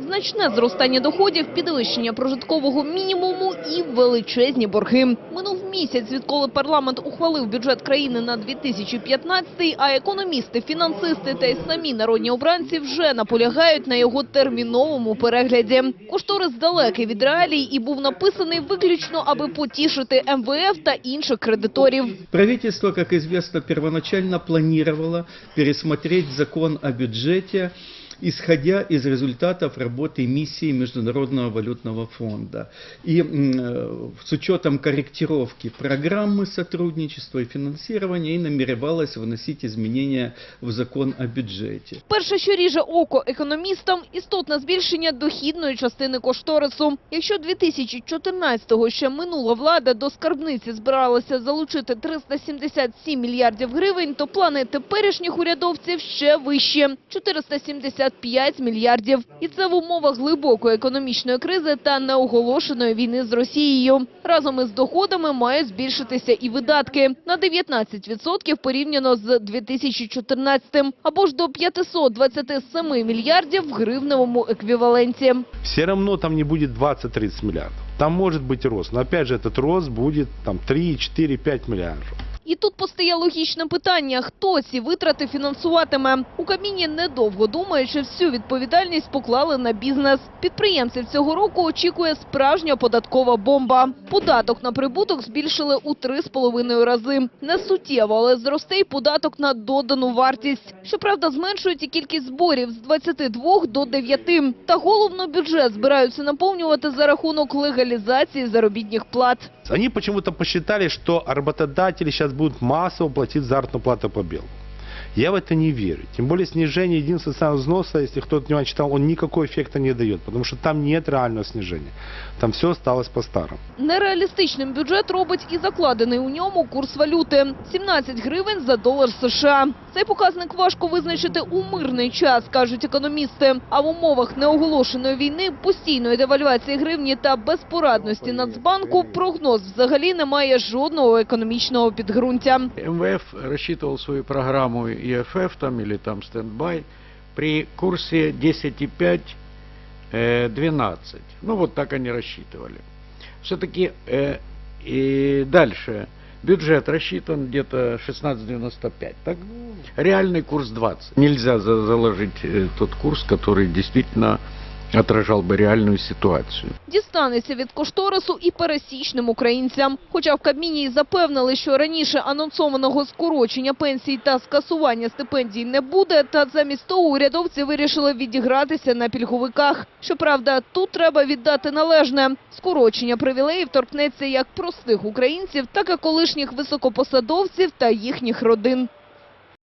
Значне зростання доходів, підвищення прожиткового мінімуму і величезні борги. Минув місяць, відколи парламент ухвалив бюджет країни на 2015, а економісти, фінансисти та й самі народні обранці вже наполягають на його терміновому перегляді. Кошторис далекий від реалій і був написаний виключно, аби потішити МВФ та інших кредиторів. Правительство, как известно, первоначально планировало пересмотреть закон о бюджете, исходя из результатов работы миссии Международного валютного фонда. И м, э, с учетом корректировки программы сотрудничества и финансирования и намеревалось вносить изменения в закон о бюджете. Перше, що ріже око економістам – істотне збільшення дохідної частини кошторису. Якщо 2014-го ще минула влада до скарбниці збиралася залучити 377 мільярдів гривень, то плани теперішніх урядовців ще вищі – 475 мільярдів. І це в умовах глибокої економічної кризи та неоголошеної війни з Росією. Разом із доходами мають збільшитися і видатки на 19% порівняно з 2014 або ж до 527 мільярдів в гривневому еквіваленті. все равно там не будет 20-30 миллиардов. Там может быть рост, но опять же этот рост будет там 3, 4, 5 миллиардов. І тут постає логічне питання, хто ці витрати фінансуватиме. У Кабміні недовго думаючи, всю відповідальність поклали на бізнес. Підприємців цього року очікує справжня податкова бомба. Податок на прибуток збільшили у три з половиною рази. Не суттєво, але зросте й податок на додану вартість. Щоправда, зменшують і кількість зборів з 22 до 9. Та головно бюджет збираються наповнювати за рахунок легалізації заробітних плат. Они почему-то посчитали, что работодатели сейчас будут массово платить заработную плату по белу. Я в это не верю. Тем более снижение единого социального взноса, если кто-то не читал, он никакой эффекта не дает, потому что там нет реального снижения. Там все осталось по-старому. Нереалістичним бюджет робить і закладений у ньому курс валюти – 17 гривень за долар США. Цей показник важко визначити у мирний час, кажуть економісти. А в умовах неоголошеної війни, постійної девальвації гривні та безпорадності Нацбанку прогноз взагалі не має жодного економічного підґрунтя. МВФ рассчитывал свою программу ИФФ там или там стендбай при курсе 10,5 э, 12. Ну вот так они рассчитывали. Все-таки э, и дальше бюджет рассчитан где-то 16,95. Так реальный курс 20. Нельзя за- заложить э, тот курс, который действительно отражал бы реальную ситуацию. Дістанеться від кошторису і пересічним українцям. Хоча в Кабміні й запевнили, що раніше анонсованого скорочення пенсій та скасування стипендій не буде, та замість того урядовці вирішили відігратися на пільговиках. Щоправда, тут треба віддати належне. Скорочення привілеїв торкнеться як простих українців, так і колишніх високопосадовців та їхніх родин.